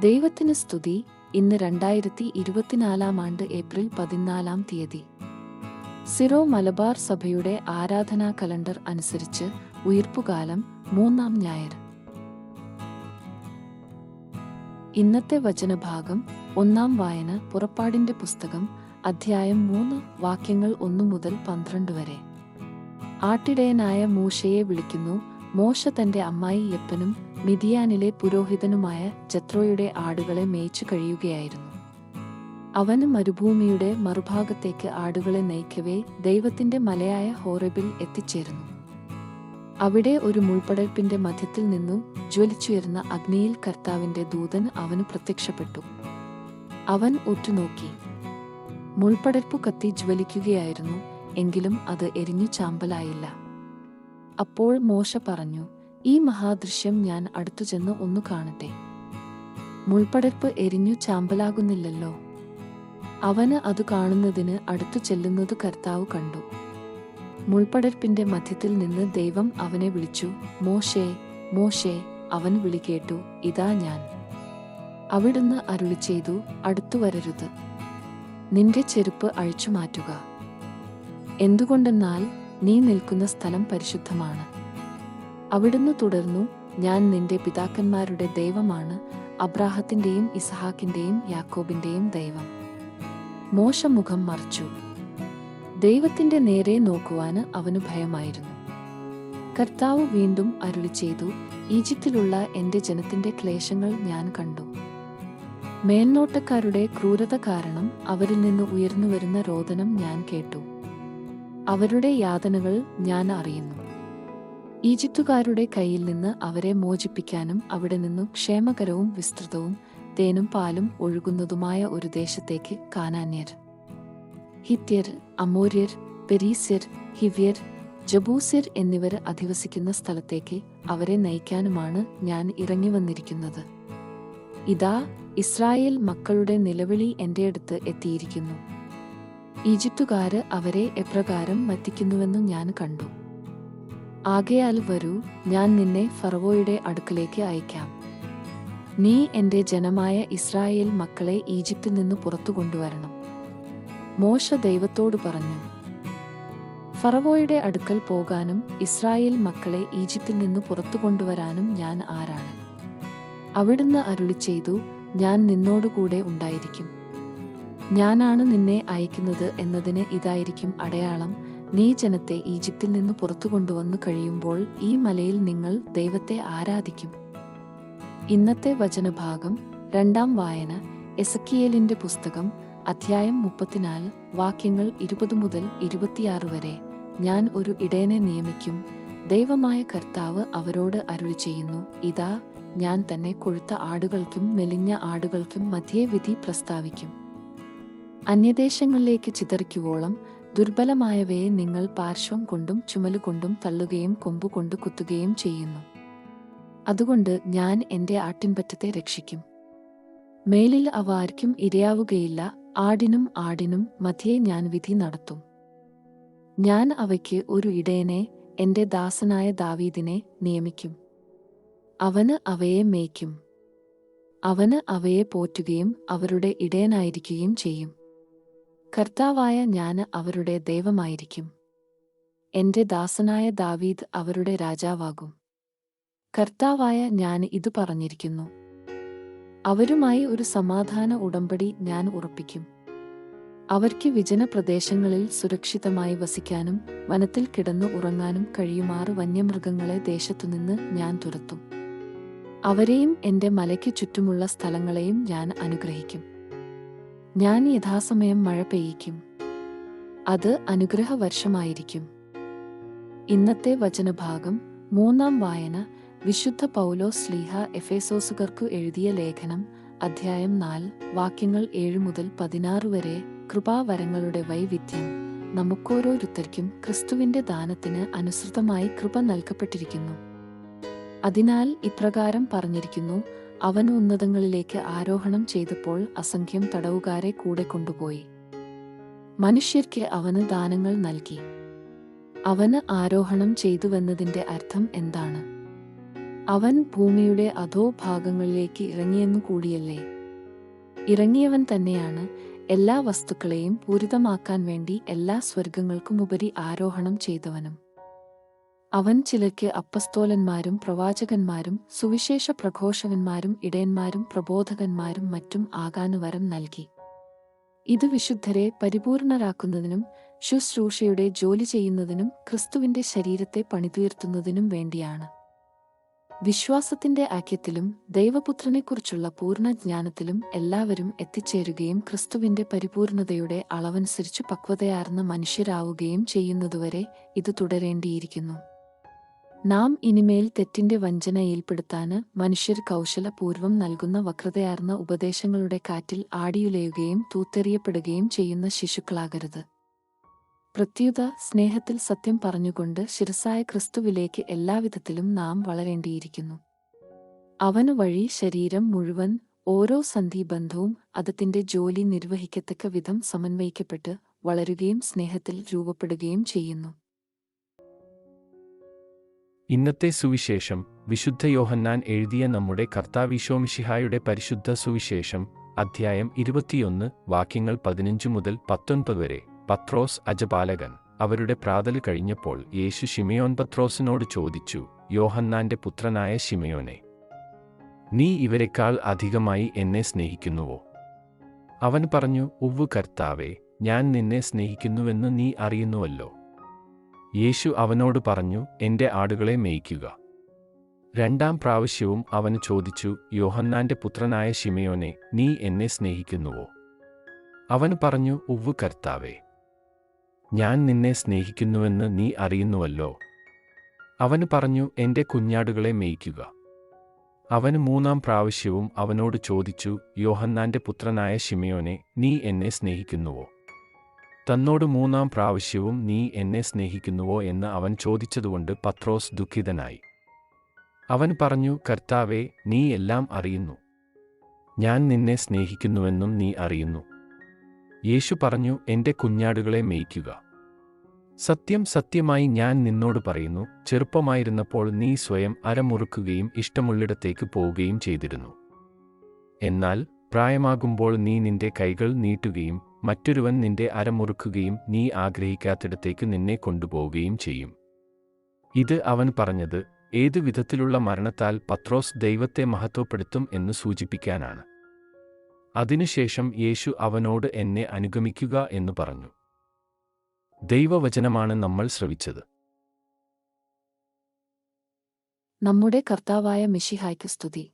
ദൈവത്തിന് സ്തുതി. ഇന്ന് രണ്ടായിരത്തി ഇരുപത്തിനാലാം ആണ്ട് ഏപ്രിൽ പതിനാലാം തീയതി. സിറോ മലബാർ സഭയുടെ ആരാധനാ കലണ്ടർ അനുസരിച്ച് ഉയർപ്പുകാലം മൂന്നാം ഞായർ. ഇന്നത്തെ വചനഭാഗം ഒന്നാം വായന പുറപ്പാടിന്റെ പുസ്തകം അധ്യായം മൂന്ന് വാക്യങ്ങൾ ഒന്നു മുതൽ പന്ത്രണ്ട് വരെ. ആട്ടിടയനായ മൂശയെ വിളിക്കുന്നു. മോശ തന്റെ അമ്മായി യപ്പനും മിതിയാനിലെ പുരോഹിതനുമായ ജത്രോയുടെ ആടുകളെ മേയിച്ചു കഴിയുകയായിരുന്നു. അവന് മരുഭൂമിയുടെ മറുഭാഗത്തേക്ക് ആടുകളെ നയിക്കവേ ദൈവത്തിന്റെ മലയായ ഹോറബിൽ എത്തിച്ചേരുന്നു അവിടെ ഒരു മുൾപടൽപ്പിന്റെ മധ്യത്തിൽ നിന്നും ജ്വലിച്ചുയർന്ന അഗ്നിയിൽ കർത്താവിന്റെ ദൂതൻ അവന് പ്രത്യക്ഷപ്പെട്ടു. അവൻ ഒറ്റുനോക്കി മുൾപടൽപ്പു കത്തി ജ്വലിക്കുകയായിരുന്നു എങ്കിലും അത് എരിഞ്ഞു ചാമ്പലായില്ല. അപ്പോൾ മോശ പറഞ്ഞു ഈ മഹാദൃശ്യം ഞാൻ അടുത്തു ചെന്ന് ഒന്നു കാണട്ടെ. മുൾപ്പടർപ്പ് എരിഞ്ഞു ചാമ്പലാകുന്നില്ലല്ലോ. അവന് അത് കാണുന്നതിന് അടുത്തു ചെല്ലുന്നത് കർത്താവ് കണ്ടു. മുൾപ്പടർപ്പിന്റെ മധ്യത്തിൽ നിന്ന് ദൈവം അവനെ വിളിച്ചു മോശേ മോശേ അവൻ വിളികേട്ടു ഇതാ ഞാൻ. അവിടുന്ന് അരുളി ചെയ്തു അടുത്തു വരരുത്. നിന്റെ ചെരുപ്പ് അഴിച്ചു മാറ്റുക. എന്തുകൊണ്ടെന്നാൽ നീ നിൽക്കുന്ന സ്ഥലം പരിശുദ്ധമാണ്. അവിടുന്ന് തുടർന്നു ഞാൻ നിന്റെ പിതാക്കന്മാരുടെ ദൈവമാണ് അബ്രാഹത്തിന്റെയും ഇസഹാക്കിന്റെയും യാക്കോബിന്റെയും ദൈവം. മോശമുഖം മറിച്ചു. ദൈവത്തിന്റെ നേരെ നോക്കുവാന് അവന് ഭയമായിരുന്നു. കർത്താവ് വീണ്ടും അരുളി ചെയ്തു ഈജിപ്തിലുള്ള എന്റെ ജനത്തിന്റെ ക്ലേശങ്ങൾ ഞാൻ കണ്ടു. മേൽനോട്ടക്കാരുടെ ക്രൂരത കാരണം അവരിൽ നിന്ന് ഉയർന്നു വരുന്ന രോദനം ഞാൻ കേട്ടു. അവരുടെ യാതനകൾ ഞാൻ അറിയുന്നു. ഈജിപ്തുകാരുടെ കയ്യിൽ നിന്ന് അവരെ മോചിപ്പിക്കാനും അവിടെ നിന്നും ക്ഷേമകരവും വിസ്തൃതവും തേനും പാലും ഒഴുകുന്നതുമായ ഒരു ദേശത്തേക്ക് കാനാന്യർ ഹിത്യർ അമോര്യർ പെരീസ്യർ ഹിവ്യർ ജബൂസ്യർ എന്നിവർ അധിവസിക്കുന്ന സ്ഥലത്തേക്ക് അവരെ നയിക്കാനുമാണ് ഞാൻ ഇറങ്ങി വന്നിരിക്കുന്നത് ഇതാ ഇസ്രായേൽ മക്കളുടെ നിലവിളി എന്റെ അടുത്ത് എത്തിയിരിക്കുന്നു. ഈജിപ്തുകാര് അവരെ എപ്രകാരം മത്തിക്കുന്നുവെന്നും ഞാൻ കണ്ടു. ആകയാൽ വരൂ ഞാൻ നിന്നെ ഫറവോയുടെ അടുക്കലേക്ക് അയക്കാം. നീ എന്റെ ജനമായ ഇസ്രായേൽ മക്കളെ ഈജിപ്തിൽ നിന്ന് പുറത്തു കൊണ്ടുവരണം. മോശ ദൈവത്തോട് പറഞ്ഞു ഫറവോയുടെ അടുക്കൽ പോകാനും ഇസ്രായേൽ മക്കളെ ഈജിപ്തിൽ നിന്ന് പുറത്തു കൊണ്ടുവരാനും ഞാൻ ആരാണ്? അവിടുന്ന് അരുളി ചെയ്തു ഞാൻ നിന്നോടുകൂടെ ഉണ്ടായിരിക്കും. ഞാനാണ് നിന്നെ അയക്കുന്നത് എന്നതിന് ഇതായിരിക്കും അടയാളം നീ ജനത്തെ ഈജിപ്തിൽ നിന്ന് പുറത്തു കൊണ്ടുവന്നു കഴിയുമ്പോൾ ഈ മലയിൽ നിങ്ങൾ ദൈവത്തെ ആരാധിക്കും. ഇന്നത്തെ വചനഭാഗം രണ്ടാം വായന എസക്കിയേലിന്റെ പുസ്തകം അധ്യായം മുപ്പത്തിനാല് വാക്യങ്ങൾ ഇരുപത് മുതൽ ഇരുപത്തിയാറ് വരെ. ഞാൻ ഒരു ഇടയനെ നിയമിക്കും. ദൈവമായ കർത്താവ് അവരോട് അരുളി ചെയ്യുന്നു ഇതാ ഞാൻ തന്നെ കൊഴുത്ത ആടുകൾക്കും മെലിഞ്ഞ ആടുകൾക്കും മധ്യേ വിധി പ്രസ്താവിക്കും. അന്യദേശങ്ങളിലേക്ക് ചിതറിക്കുവോളം ദുർബലമായവയെ നിങ്ങൾ പാർശ്വം കൊണ്ടും ചുമലുകൊണ്ടും തള്ളുകയും കൊമ്പുകൊണ്ട് കുത്തുകയും ചെയ്യുന്നു. അതുകൊണ്ട് ഞാൻ എന്റെ ആട്ടിൻപറ്റത്തെ രക്ഷിക്കും. മേലിൽ അവ ആർക്കും ഇരയാവുകയില്ല ആടിനും ആടിനും മധ്യേ ഞാൻ വിധി നടത്തും. ഞാൻ അവയ്ക്ക് ഒരു ഇടയനെ എന്റെ ദാസനായ ദാവീദിനെ നിയമിക്കും. അവന് അവയെ മേയ്ക്കും. അവന് അവയെ പോറ്റുകയും അവരുടെ ഇടയനായിരിക്കുകയും ചെയ്യും. കർത്താവായ ഞാൻ അവരുടെ ദൈവമായിരിക്കും. എന്റെ ദാസനായ ദാവീദ് അവരുടെ രാജാവാകും. കർത്താവായ ഞാൻ ഇത് പറഞ്ഞിരിക്കുന്നു. അവരുമായി ഒരു സമാധാന ഉടമ്പടി ഞാൻ ഉറപ്പിക്കും. അവർക്ക് വിജന പ്രദേശങ്ങളിൽ സുരക്ഷിതമായി വസിക്കാനും വനത്തിൽ കിടന്നു ഉറങ്ങാനും കഴിയുമാറ് വന്യമൃഗങ്ങളെ ദേശത്തുനിന്ന് ഞാൻ തുരത്തും. അവരെയും എന്റെ മലയ്ക്ക് ചുറ്റുമുള്ള സ്ഥലങ്ങളെയും ഞാൻ അനുഗ്രഹിക്കും. ഞാൻ യഥാസമയം മഴ പെയ്യിക്കും. അത് അനുഗ്രഹ വർഷമായിരിക്കും ഇന്നത്തെ വചനഭാഗം മൂന്നാം വായന വിശുദ്ധ പൗലോ സ്ലീഹ എഫേസോസുകർക്കു എഴുതിയ ലേഖനം അധ്യായം നാല് വാക്യങ്ങൾ ഏഴ് മുതൽ പതിനാറ് വരെ കൃപാവരങ്ങളുടെ വൈവിധ്യം നമുക്കോരോരുത്തർക്കും ക്രിസ്തുവിന്റെ ദാനത്തിന് അനുസൃതമായി കൃപ നൽകപ്പെട്ടിരിക്കുന്നു. അതിനാൽ ഇപ്രകാരം പറഞ്ഞിരിക്കുന്നു അവൻ ഉന്നതങ്ങളിലേക്ക് ആരോഹണം ചെയ്തപ്പോൾ അസംഖ്യം തടവുകാരെ കൂടെ കൊണ്ടുപോയി. മനുഷ്യർക്ക് അവന് ദാനങ്ങൾ നൽകി. അവന് ആരോഹണം ചെയ്തുവെന്നതിന്റെ അർത്ഥം എന്താണ്? അവൻ ഭൂമിയുടെ അധോ ഭാഗങ്ങളിലേക്ക് ഇറങ്ങിയെന്നു കൂടിയല്ലേ? ഇറങ്ങിയവൻ തന്നെയാണ് എല്ലാ വസ്തുക്കളെയും പൂരിതമാക്കാൻ വേണ്ടി എല്ലാ സ്വർഗങ്ങൾക്കുമുപരി ആരോഹണം ചെയ്തവനും. അവൻ ചിലയ്ക്ക് അപ്പസ്തോലന്മാരും പ്രവാചകന്മാരും സുവിശേഷ പ്രഘോഷകന്മാരും ഇടയന്മാരും പ്രബോധകന്മാരും മറ്റും ആകാനുവരം നൽകി. ഇത് വിശുദ്ധരെ പരിപൂർണരാക്കുന്നതിനും ശുശ്രൂഷയുടെ ജോലി ചെയ്യുന്നതിനും ക്രിസ്തുവിന്റെ ശരീരത്തെ പണിതുയർത്തുന്നതിനും വേണ്ടിയാണ്. വിശ്വാസത്തിന്റെ ഐക്യത്തിലും ദൈവപുത്രനെക്കുറിച്ചുള്ള പൂർണ ജ്ഞാനത്തിലും എല്ലാവരും എത്തിച്ചേരുകയും ക്രിസ്തുവിന്റെ പരിപൂർണതയുടെ അളവനുസരിച്ച് പക്വതയാർന്ന മനുഷ്യരാവുകയും ചെയ്യുന്നതുവരെ ഇത് തുടരേണ്ടിയിരിക്കുന്നു. നാം ഇനിമേൽ തെറ്റിന്റെ വഞ്ചനയിൽപ്പെടുത്താന് മനുഷ്യർ കൗശലപൂർവം നൽകുന്ന വക്രതയാർന്ന ഉപദേശങ്ങളുടെ കാറ്റിൽ ആടിയുലയുകയും തൂത്തെറിയപ്പെടുകയും ചെയ്യുന്ന ശിശുക്കളാകരുത്. പ്രത്യുത സ്നേഹത്തിൽ സത്യം പറഞ്ഞുകൊണ്ട് ശിരസായ ക്രിസ്തുവിലേക്ക് എല്ലാവിധത്തിലും നാം വളരേണ്ടിയിരിക്കുന്നു. അവനു വഴി ശരീരം മുഴുവൻ ഓരോ സന്ധിബന്ധവും അതത്തിന്റെ ജോലി നിർവഹിക്കത്തക്ക വിധം സമന്വയിക്കപ്പെട്ട് വളരുകയും സ്നേഹത്തിൽ രൂപപ്പെടുകയും ചെയ്യുന്നു. ഇന്നത്തെ സുവിശേഷം വിശുദ്ധ യോഹന്നാൻ എഴുതിയ നമ്മുടെ കർത്താവിശോമിഷിഹായുടെ പരിശുദ്ധ സുവിശേഷം അധ്യായം ഇരുപത്തിയൊന്ന് വാക്യങ്ങൾ പതിനഞ്ച് മുതൽ പത്തൊൻപത് വരെ. പത്രോസ് അജപാലകൻ അവരുടെ പ്രാതൽ കഴിഞ്ഞപ്പോൾ യേശു ഷിമയോൻ പത്രോസിനോട് ചോദിച്ചു യോഹന്നാന്റെ പുത്രനായ ഷിമയോനെ നീ ഇവരെക്കാൾ അധികമായി എന്നെ സ്നേഹിക്കുന്നുവോ? അവൻ പറഞ്ഞു ഉവ്വ് കർത്താവേ ഞാൻ നിന്നെ സ്നേഹിക്കുന്നുവെന്ന് നീ അറിയുന്നുവല്ലോ. യേശു അവനോട് പറഞ്ഞു എന്റെ ആടുകളെ മേയ്ക്കുക. രണ്ടാം പ്രാവശ്യവും അവന് ചോദിച്ചു യോഹന്നാന്റെ പുത്രനായ ഷിമയോനെ നീ എന്നെ സ്നേഹിക്കുന്നുവോ? അവൻ പറഞ്ഞു ഉവ്വ് കർത്താവേ ഞാൻ നിന്നെ സ്നേഹിക്കുന്നുവെന്ന് നീ അറിയുന്നുവല്ലോ. അവന് പറഞ്ഞു എന്റെ കുഞ്ഞാടുകളെ മേയ്ക്കുക. അവന് മൂന്നാം പ്രാവശ്യവും അവനോട് ചോദിച്ചു യോഹന്നാന്റെ പുത്രനായ ഷിമയോനെ നീ എന്നെ സ്നേഹിക്കുന്നുവോ? തന്നോട് മൂന്നാം പ്രാവശ്യവും നീ എന്നെ സ്നേഹിക്കുന്നുവോ എന്ന് അവൻ ചോദിച്ചതുകൊണ്ട് പത്രോസ് ദുഃഖിതനായി. അവൻ പറഞ്ഞു കർത്താവെ നീ എല്ലാം അറിയുന്നു. ഞാൻ നിന്നെ സ്നേഹിക്കുന്നുവെന്നും നീ അറിയുന്നു. യേശു പറഞ്ഞു എന്റെ കുഞ്ഞാടുകളെ മേയ്ക്കുക. സത്യം സത്യമായി ഞാൻ നിന്നോട് പറയുന്നു. ചെറുപ്പമായിരുന്നപ്പോൾ നീ സ്വയം അരമുറുക്കുകയും ഇഷ്ടമുള്ളിടത്തേക്ക് പോവുകയും ചെയ്തിരുന്നു. എന്നാൽ പ്രായമാകുമ്പോൾ നീ നിന്റെ കൈകൾ നീട്ടുകയും മറ്റൊരുവൻ നിന്റെ അരമുറുക്കുകയും നീ ആഗ്രഹിക്കാത്തിടത്തേക്ക് നിന്നെ കൊണ്ടുപോവുകയും ചെയ്യും. ഇത് അവൻ പറഞ്ഞത് ഏതു വിധത്തിലുള്ള മരണത്താൽ പത്രോസ് ദൈവത്തെ മഹത്വപ്പെടുത്തും എന്ന് സൂചിപ്പിക്കാനാണ്. അതിനുശേഷം യേശു അവനോട് എന്നെ അനുഗമിക്കുക എന്ന് പറഞ്ഞു. ദൈവവചനമാണ് നമ്മൾ ശ്രവിച്ചത്. നമ്മുടെ കർത്താവായ മിഷിഹായ്ക്ക് സ്തുതി.